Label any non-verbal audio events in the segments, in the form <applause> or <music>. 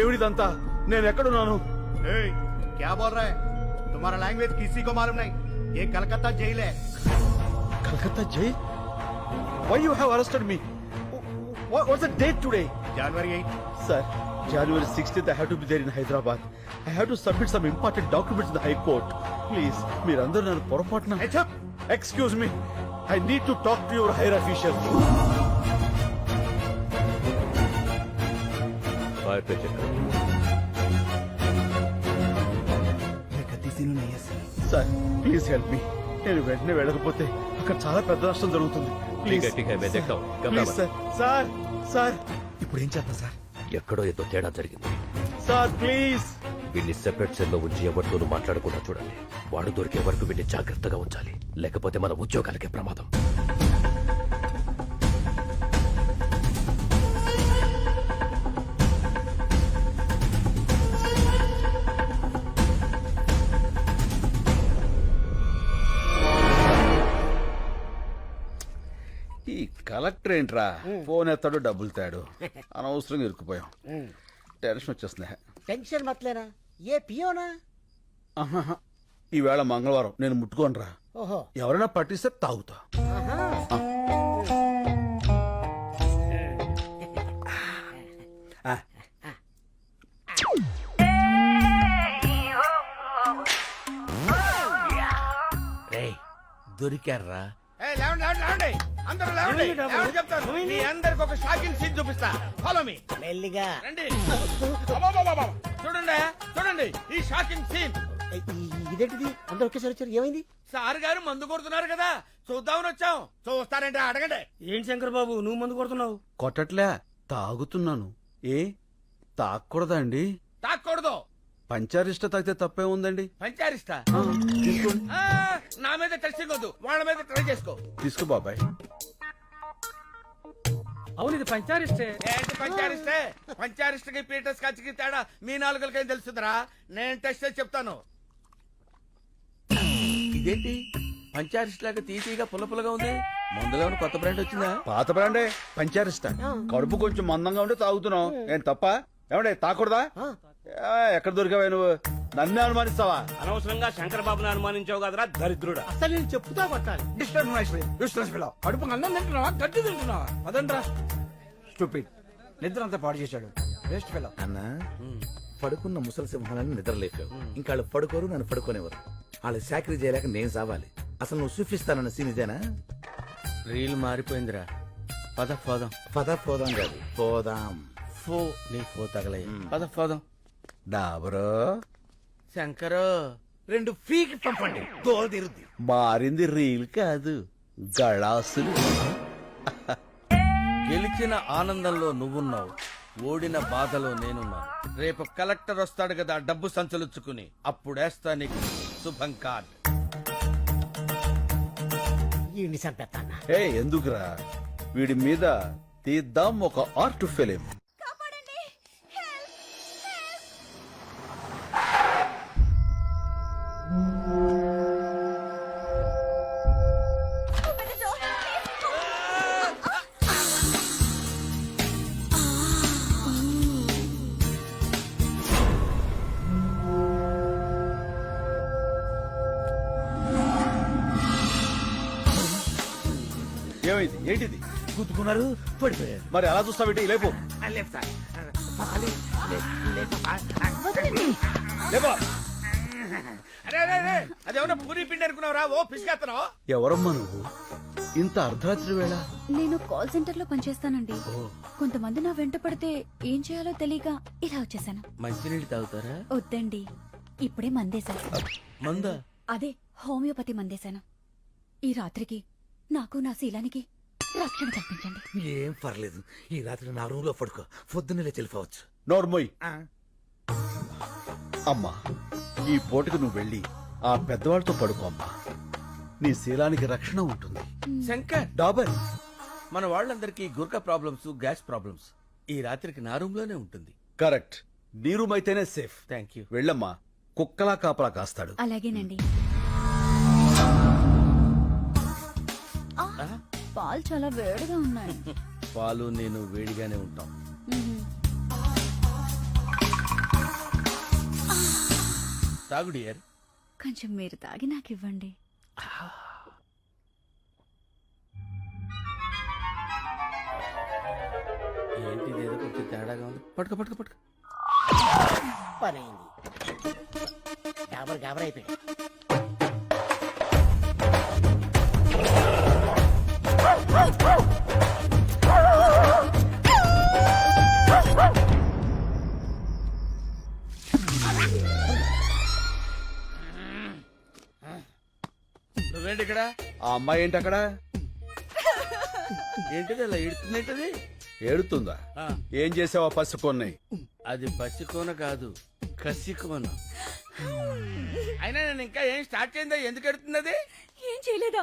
ఏమిడిదంతా నేను ఎక్కడున్నాను? క్యా బోల్ తుమారా లాంగ్వేజ్ కిసీ కో మాలూమ్ నై. ఏ Calcutta జైలే Calcutta jail? Why you have arrested me what's the date today January 8 sir January 16th I have to be there in Hyderabad I have to submit some important documents in the high court please మీరందరూ నన్ను పొరపాటున excuse me I need to talk to your higher official సహాయక please help me. నేను వెంటనే వెళ్ళకపోతే అక్కడ చాలా పెద్ద నష్టం జరుగుతుంది. Please. Please sir sir sir. ఇప్పుడు ఏం చేద్దాం సార్? ఎక్కడో ఏదో తేడా జరిగింది. Sir please. వీడిని సెపరేట్ సెల్లో ఉంచి ఎవరితోనూ మాట్లాడకుండా చూడండి. వాడు దొరికే వరకు వీడిని జాగ్రత్తగా ఉంచాలి. లేకపోతే మన ఉద్యోగాలకే ప్రమాదం. ఈ కలెక్టర్ ఏంట్రా? ఫోన్ ఎత్తాడు డబ్బులు తాడు. <laughs> అనవసరంగా ఇరుక్కుపోయాం. టెన్షన్ వచ్చేస్తుంది టెన్షన్ మతలేనా ఏ పియోనా? ఆహాహా. ఈవేళ మంగళవారం. నేను ముట్టుకోనరా. ఓహో. ఎవరైనా పట్టిస్తే తాగుతా. <laughs> దొరికారా లేవండి లేవండి లేవండి. అందరూ లేవండి. లేవండి చెప్తాను. మీ అందరికి ఒక షాకింగ్ సీన్ చూపిస్తా. ఫాలో మీ మెల్లిగా. రండి. అబ్బబ్బబ్బబ్బ. చూడండి చూడండి. ఈ షాకింగ్ సీన్. ఇదేంటిది? అందరూ ఒకేసారి వచ్చారు. ఏమైంది? సార్ గారు మందు కొడుతున్నారు కదా. చూద్దామని వచ్చాం. చూస్తారంటే అడగండి. ఏంటి శంకర్ బాబు? నువ్వు మందు కొడుతున్నావు. కొట్టట్లే. తాగుతున్నాను. ఏ? తాగకూడదా అండి? తాక్కూడదు పంచారిష్ట తాగితే తప్పే ఉందండి. పంచారిస్తా ఆ, ఆ, నా మీద టెస్టింగ్ వద్దు వాళ్ళ మీద ట్రై చేసుకో. తీసుకో బాబాయ్. అవును ఇది పంచారిస్తే ఏంటి పంచారిస్తే పంచారిస్ట్కి పీటర్ తేడా మీ నాలుగులకేం తెలుస్తుందిరా నేను టెస్ట్ చేసి చెప్తాను. ఇదేంటి? పంచారిస్ట్ లాగా తీసిగా పుల్ల పుల్లగా ఉంది. ముందులో ఉన్న కొత్త బ్రాండ్ వచ్చిందా? పాత బ్రాండే. పంచారిష్ట. కడుపు కొంచెం మందంగా ఉంటే తాగుతున్నావు ఏం తప్ప? ఏమండే తాకూడదా? ఆ, ఎక్కడ దొరికావా నువ్వు? నన్నే అనుమానిస్తావా? అనవసరంగా శంకర్ బాబుని అనుమానించావు కదరా దరిద్రుడా. అసలు నేను చెప్తా కొట్టాలి. కడుపు అన్నం తింటున్నావా? గడ్డి తింటున్నావా? అదండ్రా స్టూపిడ్. నిద్ర అంతా పాడు చేశాడు. వేస్ట్ ఫెలో అన్న పడుకున్న ముసలి సింహాలను నిద్రలేపావు. ఇంకా వాళ్ళు పడుకోరు నన్ను పడుకోనేవారు వాళ్ళు చాకరీ చేయలేక నేను సావాలి. అసలు నువ్వు చూపిస్తానన్న సీన్ ఇదేనా? రీల్ మారిపోయిందిరా. పద పోదాం. పద పోదాం కాదు పోదాం. ఫో నీ ఫో తగలయ్య. పద పోదాం. డాబరో శంకరు రెండు ఫీకి పంపండి. తోలు తీరుద్ది. మారింది రీల్ కాదు గళాసులు. గెలిచిన ఆనందంలో నువ్వున్నావు ఓడిన బాధలో నేనున్నాను రేపు కలెక్టర్ వస్తాడు కదా డబ్బు సంచలుచ్చుకుని. అప్పుడేస్తా నీకు శుభం కార్డ్. చంపేస్తానా ఏ ఎందుకురా? వీడి మీద తీద్దాం ఒక ఆర్ట్ ఫిలిం. ఏమైంది? ఏంటిది? గుద్దుకున్నారు పడిపోయారు. మరి అలా చూస్తావేంటి? లేపు. లేపా అరే అరే అరే అదేమన్నా పూరి పిండి అనుకున్నావురా? ఓ పిసికేస్తున్నావు ఎవరమ్మా నువ్వు? ఇంత అర్ధరాత్రి వేళ? నేను కాల్ సెంటర్లో పనిచేస్తానండి కొంతమంది నా వెంట పడితే ఏం చేయాలో తెలియక ఇలా వచ్చేసాను. మంచినీళ్ళు తాగుతారా? వద్దండి. ఇప్పుడే మందేశాను. మందా? అదే హోమియోపతి మందేశాను. ఈ రాత్రికి నాకు నా శీలానికి రక్షణ కల్పించండి. ఏం పర్లేదు. ఈ రాత్రి నా రూమ్లో పడుకో. పొద్దున్నే వెళ్ళిపోవచ్చు. నోర్మోయ్. అమ్మా ఈ పూటకు నువ్వు వెళ్ళి ఆ పెద్దవాళ్ళతో పడుకో అమ్మా. నీ శీలానికి రక్షణ ఉంటుంది. శంకర్! డాబర్! మన వాళ్ళందరికీ గుర్క ప్రాబ్లమ్స్ గ్యాస్ ప్రాబ్లమ్స్ ఈ రాత్రికి నా రూమ్లోనే ఉంటుంది. కరెక్ట్. నీ రూమ్ అయితేనే సేఫ్ థ్యాంక్ యూ వెళ్ళమ్మా. కుక్కలా కాపలా కాస్తాడు. అలాగేనండి. పాలు చాలా వేడిగా ఉన్నాయి. <laughs> పాలు నేను వేడిగానే ఉంటాం. తాగు డియర్. కొంచెం మీరు తాగి నాకు ఇవ్వండి. ఏంటి ఏదో కొంచెం తేడాగా ఉంది. పట్టుక పట్టుక పట్టుక. పనైంది. గాబర్ గాబర్ అయిపోయాడు నువ్వేంటి ఇక్కడ? ఆ అమ్మాయి ఏంటి అక్కడ? ఏంటిది అలా ఇడుతుందేంటిది ఏడుతుందా? ఏం చేసావా పసి కొన్ని అది పసికోన కాదు కసికోన. అయినా నేను ఇంకా ఏం స్టార్ట్ చేయిందా ఎందుకు ఎడుతుంది అది ఏం చేయలేదా?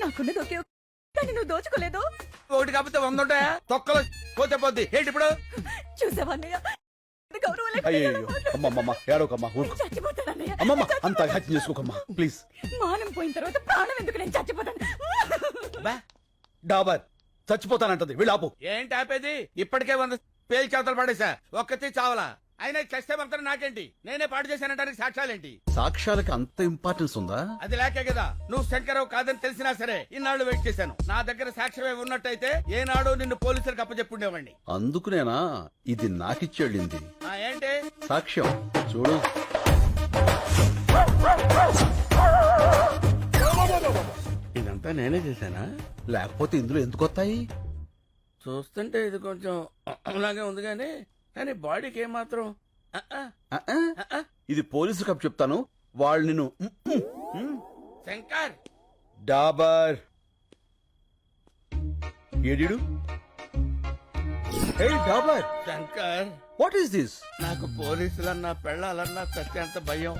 నాకున్నది ఒకే నువ్వు దోచుకోలేదు? ఒకటి కాకపోతే వంద ఉంటాయా? తొక్కలో పోతే పోద్ది. ఏంటి ఇప్పుడు? చూసావా అన్నయ్య? ఎంత గౌరవం లేకుండా అయ్యో ఎలా మాట్లాడుతున్నావు? అమ్మమ్మమ్మ ఏడవకమ్మా ఊరుకో. చచ్చిపోతాను అన్నయ్య. అమ్మమ్మ అంత చేసుకోకమ్మా ప్లీజ్. మానం పోయిన తర్వాత ప్రాణం ఎందుకు నేను చచ్చిపోతాను? బా డాబర్ చచ్చిపోతానంటది. వీళ్ళాపు ఏంటి ఆపేది? ఇప్పటికే వంద పేలు చేతలు పడేసా ఒక్కతే చావలా. అయినా చస్తే మాత్రం నాకేంటి? నేనే పాడు చేశానంటానికి సాక్ష్యాలేంటి? సాక్ష్యాలకి అంత ఇంపార్టెన్స్ ఉందా? అది లేకే కదా. నువ్వు శంకరావు కాదని తెలిసినా సరే ఇన్నాళ్ళు వెయిట్ చేశాను. నా దగ్గర సాక్ష్యమే ఉన్నట్టయితే ఏనాడు నిన్ను పోలీసులకు అప్పచెప్పుండేవాడిని అందుకునేనా ఇది నాకిచ్చేళ్ళింది. ఆ ఏంటి? సాక్ష్యం. చూడు. ఇదంతా నేనే చేశానా? లేకపోతే ఇందులో ఎందుకు వస్తాయి? చూస్తుంటే ఇది కొంచెం <clears throat> అలాగే ఉంది కానీ కానీ బాడీకి ఏమాత్రం. ఇది పోలీసు కప్ చెప్తాను. వాళ్ళు నిన్ను. శంకర్! డాబర్. ఏడిడు? హే డాబర్! శంకర్! వాట్ ఈస్ దిస్ నాకు పోలీసులన్నా పెళ్ళాలన్నా సత్యంత భయం.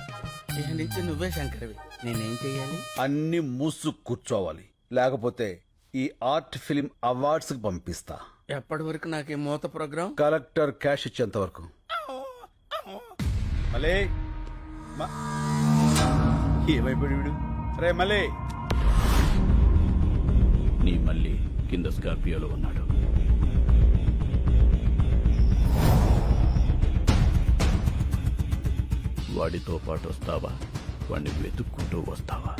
ఇక నుంచి నువ్వే శంకర్వి. నేనేం చెయ్యాలి? అన్ని మూసు కూర్చోవాలి. లేకపోతే ఈ ఆర్ట్ ఫిలిం అవార్డ్స్కి పంపిస్తా. ఎప్పటి వరకు నాకు ఈ మూత ప్రోగ్రాం? కలెక్టర్ క్యాష్ ఇచ్చేంత వరకు. మలే! ఏమైపోయాడు వీడు? రే మలే! నీ మళ్ళీ కింద స్కార్పియోలో ఉన్నాడు. వాడితో పాటు వస్తావా? వాడిని వెతుక్కుంటూ వస్తావా?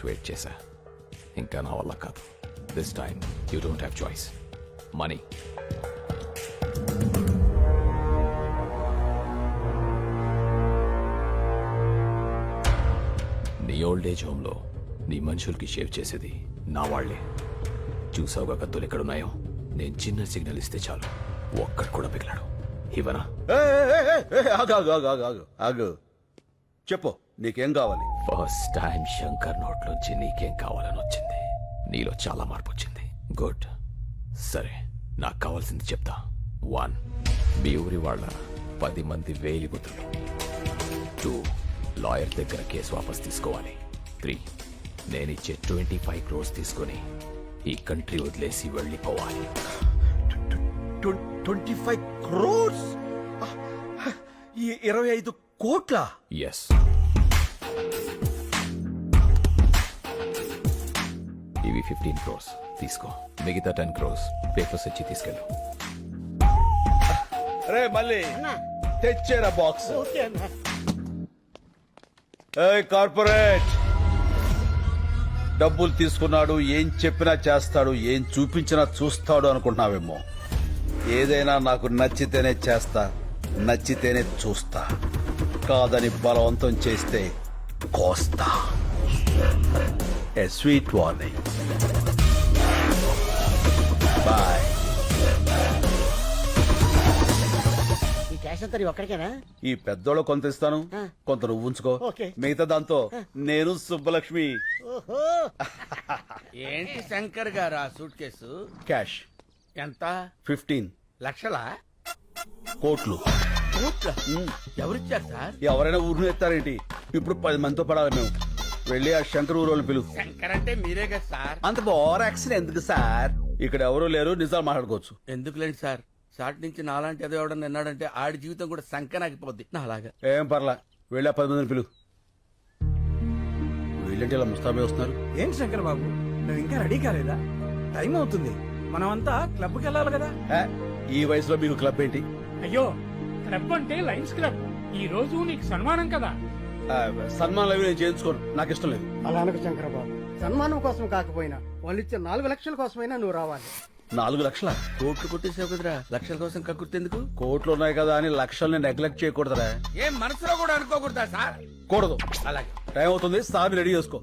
త్రీ వెయిట్ చేశా ఇంకా నా వల్ల కాదు. This time you don't have choice money నీ ఓల్డ్ ఏజ్ హోమ్లో నీ మనుషులకి షేవ్ చేసేది నా వాళ్ళే చూసావుగా కత్తులు ఎక్కడున్నాయో? నేను చిన్న సిగ్నల్ ఇస్తే చాలు. ఒక్కడు కూడా పిగిలాడు. ఇవనా ఆగు ఆగు ఆగు ఆగు ఆగు. చెప్పు నీకేం కావాలి? ఫస్ట్ టైం శంకర్ నోట్లోంచి నీకేం కావాలని వచ్చింది నీలో చాలా మార్పు వచ్చింది గుడ్ సరే నాకు కావాల్సింది చెప్తా. వన్ మీ ఊరి వాళ్ళ పది మంది వేలిగుతులు టూ లాయర్ దగ్గర కేసు వాపస్ తీసుకోవాలి. త్రీ నేనిచ్చే ట్వంటీ ఫైవ్ క్రోర్స్ తీసుకొని ఈ కంట్రీ వదిలేసి వెళ్ళిపోవాలి. ట్వంటీ ఫైవ్ క్రోర్స్ ఇరవై ఐదు కోట్ల? ఎస్ ఇవి ఫిఫ్టీన్ క్రోర్స్ తీసుకో. మిగతా టెన్ క్రోర్స్ పేపర్స్ ఇచ్చి తీసుకెళ్ళు. రే మళ్ళీ. తెచ్చేరా బాక్స్. కార్పొరేట్. డబ్బులు తీసుకున్నాడు ఏం చెప్పినా చేస్తాడు ఏం చూపించినా చూస్తాడు అనుకుంటున్నావేమో. ఏదైనా నాకు నచ్చితేనే చేస్తా నచ్చితేనే చూస్తా. కాదని బలవంతం చేస్తే కోస్తా. ఏ స్వీట్ వార్నింగ్ బాయ్ ఈ క్యాష్ అంతా నీవు ఒక్కడికేనా? ఈ పెద్దోళ్ళు కొంత ఇస్తాను. కొంత నువ్వు ఉంచుకో. ఓకే. మిగతా దాంతో నేను సుబ్బలక్ష్మి. ఓహో. ఏంటి శంకర్ గారు ఆ సూట్ కేసు క్యాష్ ఎంత? ఫిఫ్టీన్ లక్షలా? కోట్లు. కోట్లా? ఎవరిచ్చారు సార్? ఎవరైనా ఊరిని ఎత్తారేంటి? ఇప్పుడు పది మందితో పడాలి మేము. వెళ్ళి ఆ శంకర్ ఊరోళ్ళని పిలువు శంకర్ అంటే మీరే కదా సార్. అంత ఓవర్ యాక్షన్ ఎందుకు సార్? ఇక్కడ ఎవరు లేరు నిజాలు మాట్లాడుకోవచ్చు. ఎందుకులేండి సార్? సాటి నుంచి నాలాంటి ఏదో ఎవడన్నా విన్నాడంటే ఆడి జీవితం కూడా సంకనాగిపోద్ది నా అలాగా ఏం పర్లా వెళ్ళి ఆ పది మందిని పిలువు వీళ్ళంటే ఇలా ముస్తాబే వస్తున్నారు. ఏం శంకర్ బాబు? నువ్వు ఇంకా రెడీ కాలేదా? టైం అవుతుంది. మనమంతా క్లబ్కి వెళ్ళాలి కదా. ఏ, ఈ వయసులో మీకు క్లబ్ ఏంటి? అయ్యో క్లబ్ అంటే లయన్స్ క్లబ్. ఈ రోజు నీకు సన్మానం కదా. సన్మానాలు అవి నేను చేయించుకోను. నాకు ఇష్టం లేదు. అలా అనకు శంకరబాబు. సన్మానం కోసం కాకపోయినా వాళ్ళు ఇచ్చే నాలుగు లక్షల కోసమైనా నువ్వు రావాలి. నాలుగు లక్షల? కోట్లు కొట్టేసావు కదరా. లక్షల కోసం కక్కుర్తెందుకు కోట్లు ఉన్నాయి కదా అని లక్షల్ని నెగ్లెక్ట్ చేయకూడదురా. ఏం మనసులో కూడా అనుకోకూడదా సార్? కూడదు. అలాగే. టైం అవుతుంది సార్ రెడీ చేసుకో.